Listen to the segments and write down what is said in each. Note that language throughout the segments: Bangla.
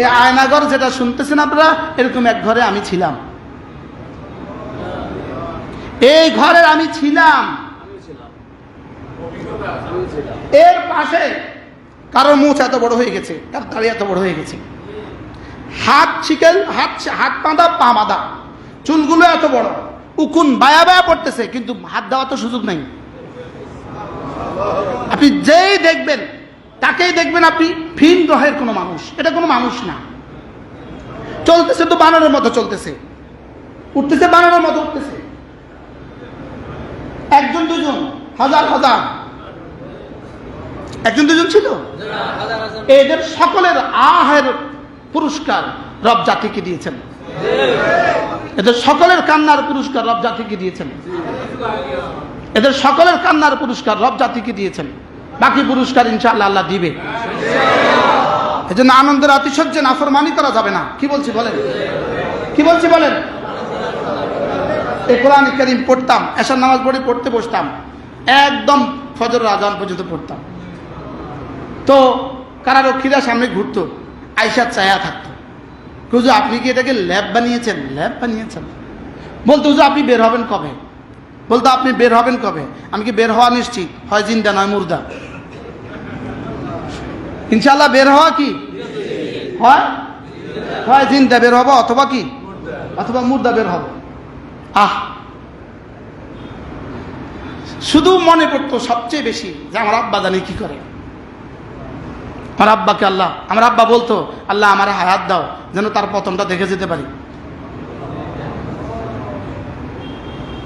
এই আয়নাগর যেটা শুনতেছেন আপনারা, এরকম এক ঘরে আমি ছিলাম। এই ঘরের আমি ছিলাম। এর পাশে কারোর মুখ এত বড় হয়ে গেছে তার দাড়ি এত বড় হয়ে গেছে। হাত ছিকেল হাত হাত বাঁধা, পা বাঁধা। চুলগুলো এত বড়। উকুন বায়া বায়া পড়তেছে, কিন্তু হাত দেওয়া তো সুযোগ নেই। আপনি যেই দেখবেন তাকেই দেখবেন আপনি ভিন গ্রহের কোনো মানুষ। এটা কোনো মানুষ না। চলতেছে তো বানরের মতো চলতেছে। উঠতেছে বানরের মতো উঠতেছে। একজন দুজন, হাজার হাজার। একজন দুজন ছিল? এদের সকলের আহের পুরস্কার রব জাতিকে দিয়েছেন। এদের সকলের কান্নার পুরস্কার রব জাতিকে দিয়েছেন। এদের সকলের কান্নার পুরস্কার রব জাতিকে দিয়েছেন। বাকি পুরস্কার ইনশাআল্লাহ আল্লাহ দিবে। এই জন্য আনন্দের আতিশয্যে নাফরমানি করা যাবে না। কি বলছি বলেন? কি বলছি বলেন? এই কোরআন করিম পড়তাম এসার নামাজ পড়ে পড়তে বসতাম, একদম ফজর আজান পর্যন্ত পড়তাম। তো কারারক্ষীরা সামনে ঘুরতো আইসা চায়া থাকতো। হুজু আপনি কি এটাকে ল্যাব বানিয়েছেন? ল্যাব বানিয়েছেন। বলতো হুজু আপনি বের হবেন কবে? বলতো, আপনি বের হবেন কবে? আমি কি বের হওয়া নিশ্চিত? হয় জিন্দা নয় মুর্দা। ইনশাল্লাহ বের হওয়া কি? হয়? হয় জিন্দা বের হব অথবা কি? অথবা মুর্দা বের হব। আহ! শুধু মনে পড়তো সবচেয়ে বেশি যে আমার আব্বা জানি কি করে। আমার আব্বাকে আল্লাহ, আমার আব্বা বলতো, আল্লাহ, আমার হায়াত দাও, যেন তার পতনটা দেখে যেতে পারি।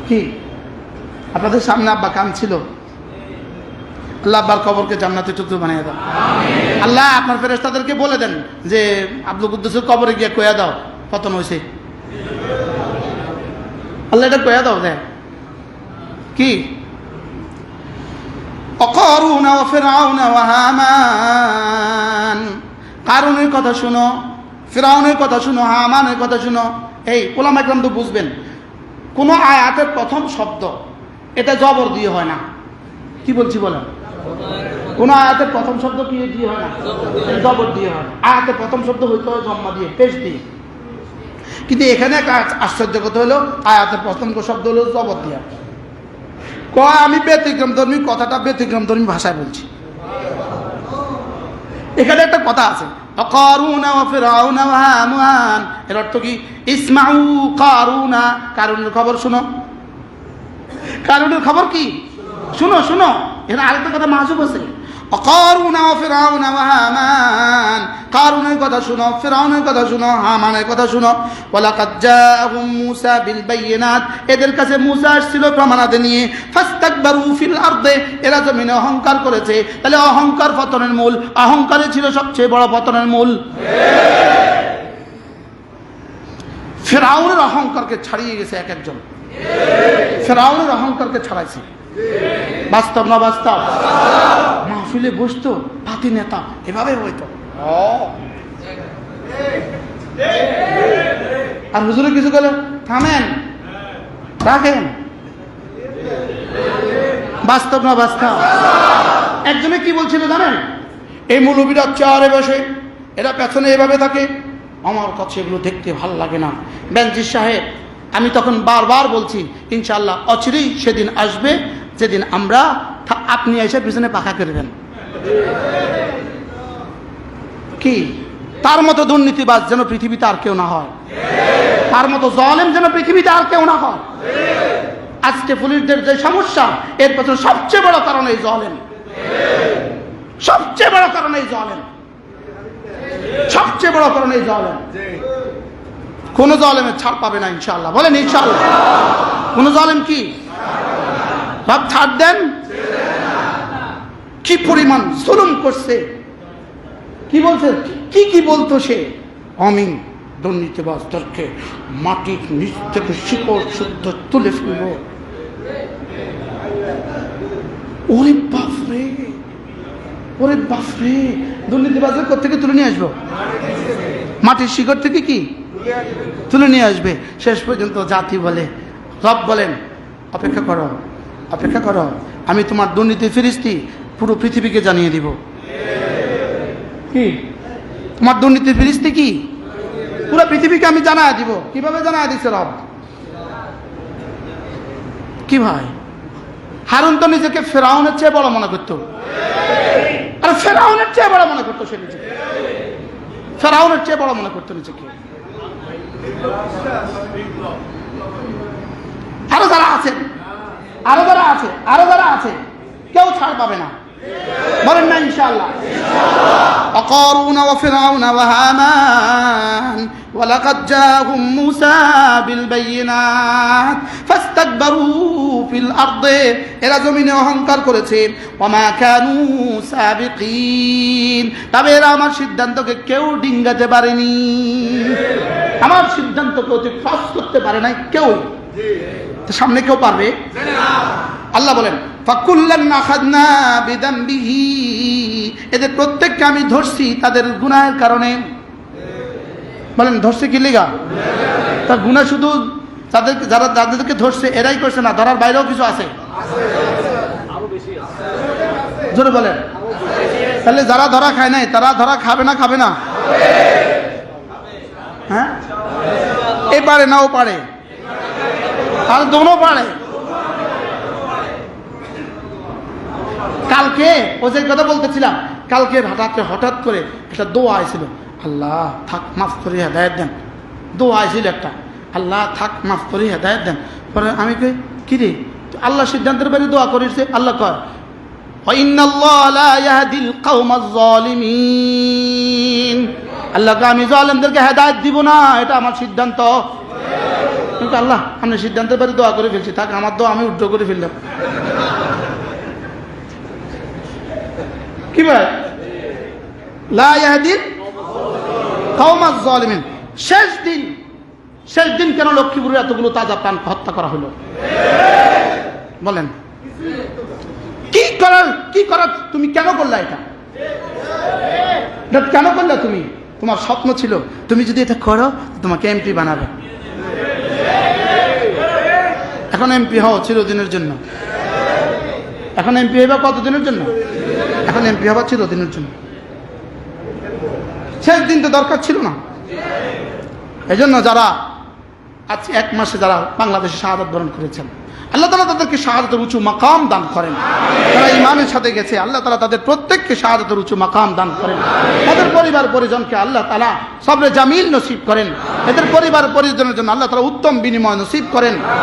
কি? আপনাদের সামনে আব্বা কান ছিল। আল্লাহ আব্বার কবরকে জান্নাতে চতুর বানিয়ে দাও। আল্লাহ, আপনার ফেরেস্তাদেরকে বলে দেন যে, আব্দুল কুদ্দুসের কবরে গিয়ে কয়া দাও, পতন হয়েছে আল্লাহ এটা কয়া দাও দেয় কি? অকরুন ফেরাউন হামান। কারুনের কথা শুনো, ফেরাউনের কথা শুনো, হামানের কথা শুনো। এই ওলাম একরাম তো বুঝবেন, কোনো আয়াতের প্রথম শব্দ এটা জবর দিয়ে হয় না। কি বলছি বলেন? কোন আয়াতের প্রথম শব্দ কি দিয়ে হয় না? জবর দিয়ে হয়। আয়াতের প্রথম শব্দ হইতে হয় জম্মা দিয়ে, পেশ দিয়ে। কিন্তু এখানে আশ্চর্য কথা হলো, আয়াতের প্রথম শব্দ হলো জবর দিয়া। কয়, আমি ব্যতিক্রম ধর্মী, কথাটা ব্যতিক্রম ধর্মী ভাষায় বলছি। এখানে একটা কথা আছে, অকারুনা ফেরাউনা এর অর্থ কি? ইসমাউ কারুনা। কারুনের খবর শুনো। কারুনের খবর কি? শুনো শুনো। এখানে আরেকটা কথা মাহুব আছে। কথা ফেরাউনের কথা কথা বিল এদের কাছে আসছিল নিয়ে। এরা অহংকার করেছে। তাহলে অহংকার পতনের মূল। অহংকারে ছিল সবচেয়ে বড় পতনের মূল। ফেরাউনের অহংকারকে ছাড়িয়ে গেছে এক একজন। ফেরাউনের অহংকারকে ছাড়াইছে। বাস্তব না বাস্তব? মাহফিলে বসতো, পাতি নেতা, এভাবে হইতো আর হুজুরে কিছু গেলে থামেন, রাখেন। বাস্তব না বাস্তব? একজনে কি বলছিল জানেন? এই মৌলবীরা চেয়ারে বসে, এরা পেছনে এভাবে থাকে। আমার কাছে এগুলো দেখতে ভালো লাগে না। বেঞ্জির সাহেব আমি তখন বারবার বলছি ইনশাল্লাহ অচিরেই সেদিন আসবে, যেদিন আমরা আপনি এসে পিছনে পাখা করবেন কি? তার মতো দুর্নীতিবাজ যেন পৃথিবীতে আর কেউ না হয়। তার মতো জলেম যেন পৃথিবীতে আর কেউ না হয়। আজকে পুলিশদের যে সমস্যা, এর পেছনে সবচেয়ে বড় কারণ এই জলেম। সবচেয়ে বড় কারণ এই জলেম। সবচেয়ে বড় কারণ এই জলেম। কোন জলেমের ছাড় পাবে না ইনশাল্লাহ বলেন ইনশাল্লাহ কোন জলেম কি? সব ছাড় দেন। কি পরিমাণ জুলুম করছে? কি বলছে? কি কি বলতো সে? অমিন দুর্নীতিবাজদেরকে মাটির নিচ থেকে শিকড় শুদ্ধ তুলে ফেলব। ওরে বাপরে ওরে বাপরে দুর্নীতিবাজের থেকে তুলে নিয়ে আসব? মাটির শিকড় থেকে কি? তুলে নিয়ে আসবে। শেষ পর্যন্ত জাতি বলে, রব বলেন, অপেক্ষা করো অপেক্ষা করো। আমি তোমার দুর্নীতি ফিরিস্তি পুরো পৃথিবীকে জানিয়ে দিব। কি? তোমার দুর্নীতি ফিরিস্তি কি? পুরো পৃথিবীকে আমি জানায় দিব। কীভাবে জানায় দিচ্ছে রব? কি ভাই? হারুন তো নিজেকে ফেরাউনের চেয়ে বড় মনে করতো। আর ফেরাউনের চেয়ে বড় মনে করতো সে নিজেকে। ফেরাউনের চেয়ে বড় মনে করতো নিজেকে। আরও যারা আছেন আরও যারা আছে, আরও যারা আছে, কেউ ছাড় পাবে না। বলেন না, ইনশাআল্লাহ। وقارون وفرعون وهامان ولقد جاءهم موسى بالبينات فاستكبروا في الأرض এরা জমিনে অহংকার করেছে ওমা কানু সাবিকিন তবে এরা আমার সিদ্ধান্তকে কেউ ডিঙ্গাতে পারেনি আমার সিদ্ধান্তকে অতি ক্রস করতে পারে নাই কেউ তো সামনে কেউ পারবে আল্লাহ বলেন ফাকুল্লান আখাদনা বিদাম্বিহি। এদের প্রত্যেককে আমি ধরছি তাদের গুনাহের কারণে। বলেন, ধরছে কি লিগা? তার গুনাহ শুধু তাদের যারা যাদেরকে ধরছে, এরাই করছে না, ধরার বাইরেও কিছু আছে। জোরে বলেন। তাহলে যারা ধরা খায় নাই, তারা ধরা খাবে না খাবে না? হ্যাঁ? এ পারে না, ও পারে। আর দোনো পারে। কালকে ও যে কথা বলতেছিলাম। কালকে রাতে হঠাৎ করে একটা দোয়া আইছিল। আল্লাহ, থাক, মাফ করে, হেদায়ত দেন। দোয়া আইছিল একটা। আল্লাহ, থাক, মাফ করে, হেদায়ত দেন। পরে আমি কে কিরে আল্লাহ সিদ্ধান্তের বাইরে দোয়া করিস আল্লাহ কয় আল্লাহকে আমি জলেমদেরকে হেদায়ত দিব না, এটা আমার সিদ্ধান্ত। আল্লাহ, আমি সিদ্ধান্তের বাড়ি দোয়া করে ফেলছি। থাক, আমার দোয়া আমি উদ্ধ করে ফেললাম। কি ভাই লা ইয়াহদিল কওমাজ জালিমিন শেষ দিন শেষ দিন কেন লক্ষ্মীপুরে এতগুলো তাজা প্রাণ হত্যা করা হলো? বলেন। কি করার কি করার, তুমি কেন করলা এটা? কেন করলা তুমি? তোমার স্বপ্ন ছিল, তুমি যদি এটা করো তোমাকে এমপি বানাবে। এখন এমপি হও চিরদিনের জন্য। এখন এমপি হইবা কতদিনের জন্য? এখন এমপি হবা চিরদিনের জন্য। শেষ দিন তো দরকার ছিল না। এই জন্য যারা আজ এক মাসে যারা বাংলাদেশে শাহাদত বরণ করেছেন, আল্লাহ তালা তাদেরকে শাহাদতের উঁচু মাকাম দান করেন। তারা ইমানের সাথে গেছে, আল্লাহ তালা তাদের প্রত্যেককে শাহাদতের উঁচু মাকাম দান করেন। তাদের পরিবার পরিজনকে আল্লাহ তালা সবরে জামিল নসিব করেন। এদের পরিবার পরিজনের জন্য আল্লাহ তালা উত্তম বিনিময় নসিব করেন।